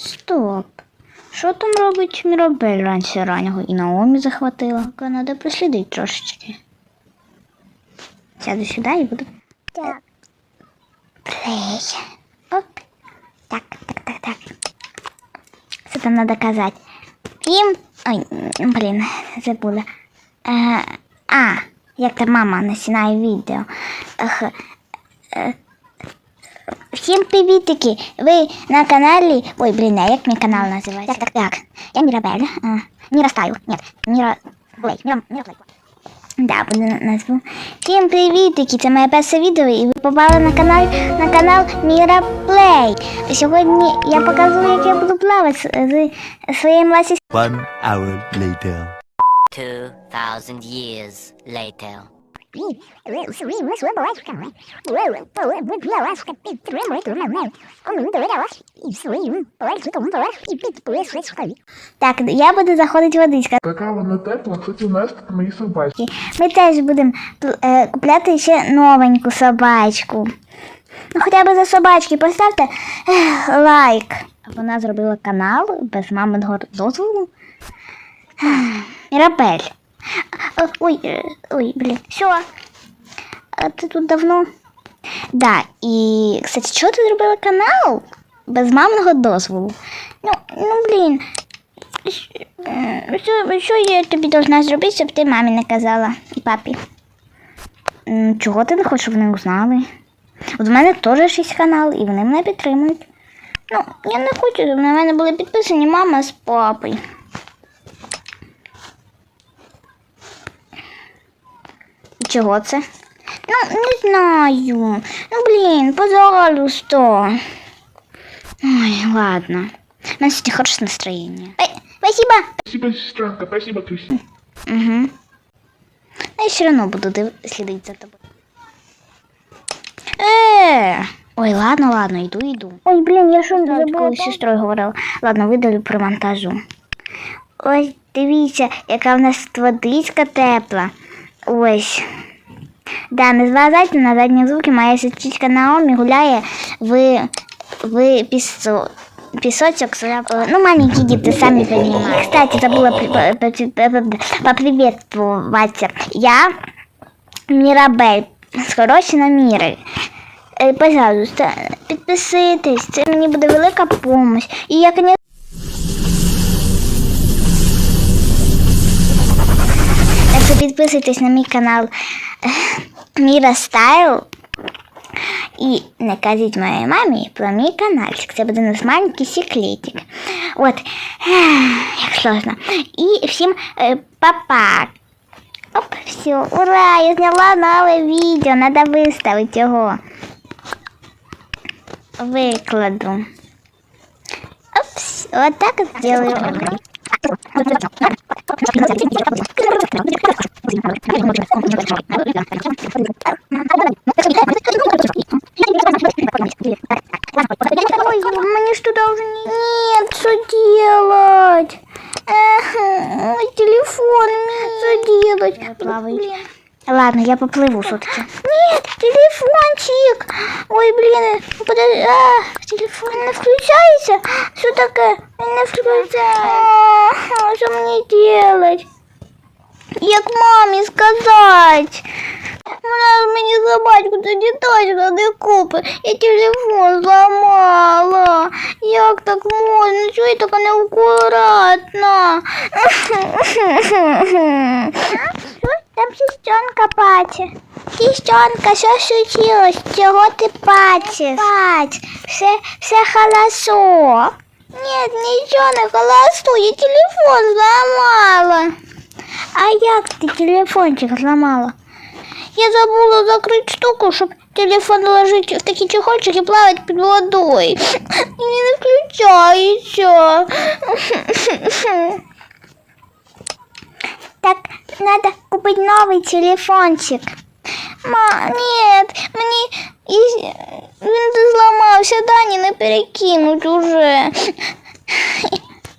Стоп. Що там робить Мірабель раніше раннього і Наомі захватила? Треба прислідити трошечки. Сяду сюди і буду. Так. Плей. Оп. Так, так, так, так. Що там треба казати? Їм. Ой, блін, забула. Е, а, як та мама насінає відео. Е, Всім привітики! Ви на каналі. Ой, блін, а як мій канал називається? Так, так, так. Я Мірабель. А, Міра Ні, Міра Блей. Міра, Да, буду назву. Всім привітики! Це моє перше відео, і ви попали на канал на канал Міра Плей. Сьогодні я покажу, як я буду плавати з, з своєю младшою One hour later. 2,000 years later. Так, я буду заходити в водичка. Така вона тепла, хочу нести мої собачки. Ми теж будемо е, купляти ще новеньку собачку. Ну, хоча б за собачки поставте ех, лайк. Вона зробила канал без маминого дозволу. Мірабель. А, Ой, е, ой, блін, що? А ти тут давно? Да, і, кстати, чого ти зробила канал без маминого дозволу? Ну, ну блін. Е, Що, що я тобі должна зробити, щоб ти мамі не казала і папі? Чого ти не хочеш, щоб вони узнали? От в мене теж шість канал, і вони мене підтримують. Ну, я не хочу, щоб на мене були підписані мама з папою. Чого це? Ну, не знаю. Ну, блін, пожалуйста. Ой, ладно. У нас сегодня хорошее настроение. Спасибо. Спасибо, сестренка, спасибо, Кристина. Угу. Я все равно буду див- следить за тобой. Э! Ой, ладно, ладно, иду, иду. Ой, блин, я що забула з сестрою говорила. Ладно, видалю при монтажу. Ось дивіться, яка в нас водичка тепла. Ось. Да, не зважайте на задні звуки, моя сестричка Наомі гуляє в, в пісо, пісочок. Ну, маленькі діти, самі розумієте. Кстати, забула при- по- по- по- поприветствуватися. Я Мірабель, скорочена Міри. Е, Пожалуйста, підписуйтесь, це мені буде велика допомога. І я, конечно, Так підписуйтесь на мій канал Міра Стайл. І не кажіть моїй мамі про мій каналчик. Це буде наш маленький секретик. От, як сложно. І всім е, па-па. Оп, все, ура! Я зняла нове відео, треба виставити його. Викладу. Оп, всё, вот так вот сделаю. Мне что должны? Нет, что делать? Телефон, что делать? Плавай. Ладно, я поплыву все-таки. Нет, телефончик. Ой, блин, подожди. А, телефон не включается. Что такое? Не включается. А, Что мне делать? Як мамі сказати? Вона мені собачку тоді точно не купить. Я телефон зламала. Як так можна? Чого я така неаккуратна? Там сестренка плаче. Сестренка, що случилось? Чого ти плачеш? Плач, все, все хорошо. Нет, нічого не хорошо, я телефон зламала. А як ти телефончик зламала? Я забула закрити штуку, щоб телефон ложити в такий чехольчик і плавати під водою. І не включається. Так, надо купить новый телефончик. Ма, нет, і... він зламався, Дані не перекинуть уже.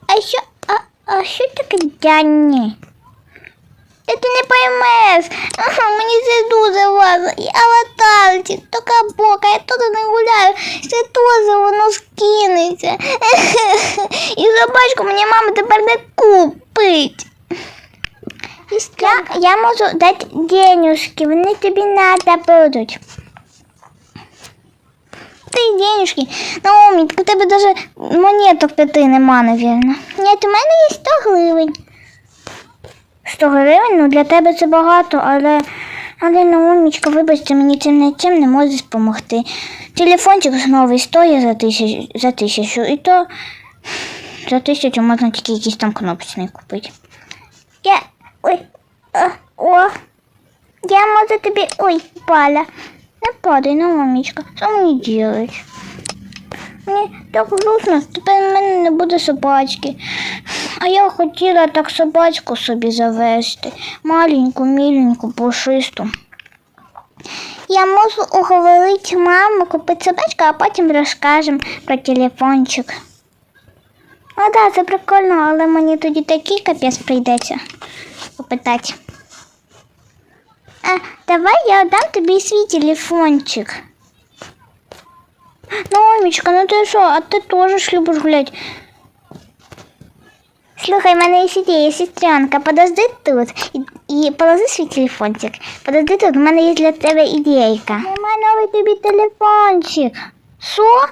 А що, а, а що таке Дані? Та ти не поймеш. Мені це дуже важко. І аватар палці, така бока, я тут не гуляю, ще теж воно скинеться. І собачку мені мама тепер не купить. Я, я можу дати денюжки, вони тобі надо будуть. Ти денюжки. Науміть, у тебе даже монеток п'яти нема, навірно. Ні, у мене є 100 гривень. 100 гривень, ну для тебе це багато, але. Але Наумічка, вибачте, мені цим не цим не можеш допомогти. Телефончик новий стоїть за тисячу, за тисячу, і то за тисячу можна тільки якісь там кнопочний купити. Ой. А, о. Я можу тобі. Ой, Паля. Не падай, ну, мамічка. Що мені делать? Мені так грустно, тепер в мене не буде собачки. А я хотіла так собачку собі завести. Маленьку, міленьку, пушисту. Я можу уговорити маму купити собачку, а потім розкажемо про телефончик. Ну так, це прикольно, але мені тоді такий капець прийдеться попитати. А, давай я дам тобі свій телефончик. Ну, Омічка, ну ти що, а ти теж ж любиш гуляти. Слухай, в мене є ідея, сестренка, подожди тут і, і положи свій телефончик. Подожди тут, в мене є для тебе ідейка. У мене новий тобі телефончик. Що?